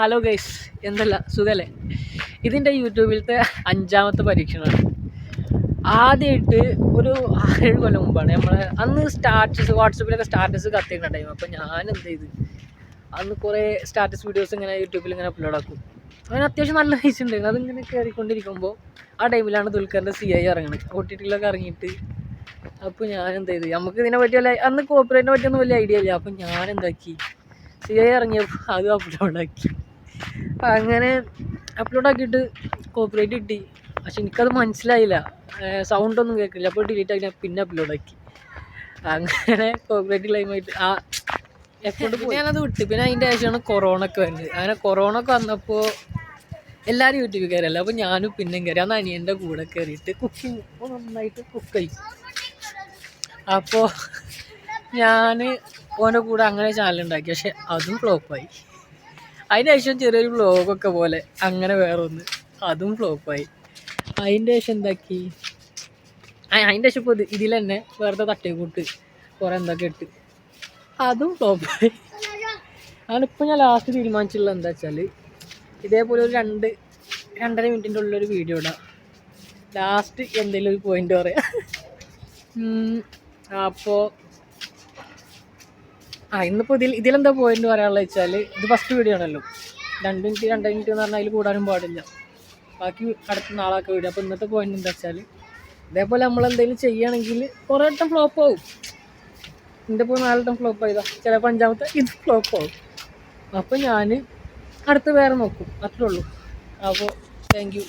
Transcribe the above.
Hello guys എന്തല്ല? സുഖല്ലേ? ഇതിന്റെ യൂട്യൂബിലത്തെ അഞ്ചാമത്തെ പരീക്ഷണമാണ് ആദ്യമായിട്ട് ഒരു ആറേഴ് കൊല്ലം മുമ്പാണ്. നമ്മൾ അന്ന് സ്റ്റാറ്റസ് വാട്സപ്പിലൊക്കെ സ്റ്റാറ്റസ് കത്തിക്കുന്ന ടൈം അപ്പോൾ ഞാൻ എന്ത് ചെയ്ത്? അന്ന് കുറേ സ്റ്റാറ്റസ് വീഡിയോസ് ഇങ്ങനെ യൂട്യൂബിൽ ഇങ്ങനെ അപ്ലോഡ് ആക്കും. അങ്ങനെ അത്യാവശ്യം നല്ല റീച്ച് ഉണ്ടായിരുന്നു. അതിങ്ങനെ കയറിക്കൊണ്ടിരിക്കുമ്പോൾ ആ ടൈമിലാണ് ദുൽഖറിന്റെ സി ഐ ഇറങ്ങുന്നത് ഒ ടി ടിയിലൊക്കെ ഇറങ്ങിയിട്ട് അപ്പോൾ ഞാൻ എന്ത് ചെയ്തു? നമുക്ക് ഇതിനെ പറ്റി വല്ല അന്ന് കോപ്പറേറ്റിനെ പറ്റിയൊന്നും വലിയ ഐഡിയ ഇല്ല. അപ്പോൾ ഞാൻ എന്താക്കി സി ഐ ഇറങ്ങിയപ്പോൾ അത് അപ്ലോഡ് ആക്കി. അങ്ങനെ അപ്ലോഡ് ആക്കിയിട്ട് കോപ്പറേറ്റ് കിട്ടി. പക്ഷെ എനിക്കത് മനസ്സിലായില്ല. സൗണ്ട് ഒന്നും കേൾക്കില്ല. അപ്പോൾ ഡിലീറ്റ് ആക്കി ഞാൻ പിന്നെ അപ്ലോഡ് ആക്കി. അങ്ങനെ കോപ്പറേറ്റ് ക്ലൈമായിട്ട് ആ എഫോർട്ട് ഞാനത് വിട്ടു. പിന്നെ അതിന്റെ ആവശ്യമാണ് കൊറോണ ഒക്കെ വരുന്നത് അങ്ങനെ കൊറോണ ഒക്കെ വന്നപ്പോൾ എല്ലാവരും യൂട്യൂബിൽ കയറിയല്ല അപ്പോൾ ഞാനും പിന്നെയും കയറി അന്ന് അനിയന്റെ കൂടെ കയറിയിട്ട് കുക്കിംഗ് നന്നായിട്ട് കുക്ക് ആയി. അപ്പോൾ ഞാൻ ഓന്റെ കൂടെ അങ്ങനെ ചാനൽ ഉണ്ടാക്കി. പക്ഷെ അതും ഫ്ലോപ്പായി അതിന് ശേഷം ചെറിയൊരു വ്ളോഗൊക്കെ പോലെ. അങ്ങനെ വേറൊന്ന്. അതും ഫ്ലോപ്പായി അതിന്റെ ശേഷം എന്താക്കി? അതിന്റെ ശേഷം ഇപ്പോൾ ഇതിൽ തന്നെ വേറത്തെ തട്ടേക്കൂട്ട് കുറേ എന്തൊക്കെ ഇട്ട്. അതും ഫ്ലോപ്പായി അതിപ്പോൾ ഞാൻ ലാസ്റ്റ് തീരുമാനിച്ചുള്ളത് എന്താ വെച്ചാൽ ഇതേപോലെ ഒരു രണ്ട് രണ്ടര മിനിറ്റിന്റെ ഉള്ളൊരു വീഡിയോ ഇടാം. ലാസ്റ്റ് എന്തെങ്കിലും ഒരു പോയിന്റ് പറയാം. അപ്പോൾ ആ ഇന്നിപ്പോൾ ഇതിൽ ഇതിലെന്താ പോയിന്റ് പറയാനുള്ളത് വെച്ചാൽ ഇത് ഫസ്റ്റ് വീഡിയോ ആണല്ലോ. രണ്ട് മിനിറ്റ് രണ്ട് മിനിറ്റ് എന്ന് പറഞ്ഞാൽ അതിൽ കൂടാനും പാടില്ല. ബാക്കി അടുത്ത നാളാക്കെ വീഡിയോ അപ്പോൾ ഇന്നത്തെ പോയിന്റ് എന്താ വെച്ചാൽ ഇതേപോലെ നമ്മൾ എന്തെങ്കിലും ചെയ്യുകയാണെങ്കിൽ കുറേ വട്ടം ഫ്ലോപ്പ് ആവും. എന്റെ ഇപ്പോൾ നാലെട്ടം ഫ്ലോപ്പ് ആയതാ. ചിലപ്പോൾ അഞ്ചാമത്തെ ഇത് ഫ്ലോപ്പ് ആവും. അപ്പോൾ ഞാൻ അടുത്ത് വേറെ നോക്കും. അത്രേ ഉള്ളൂ. അപ്പോൾ താങ്ക് യു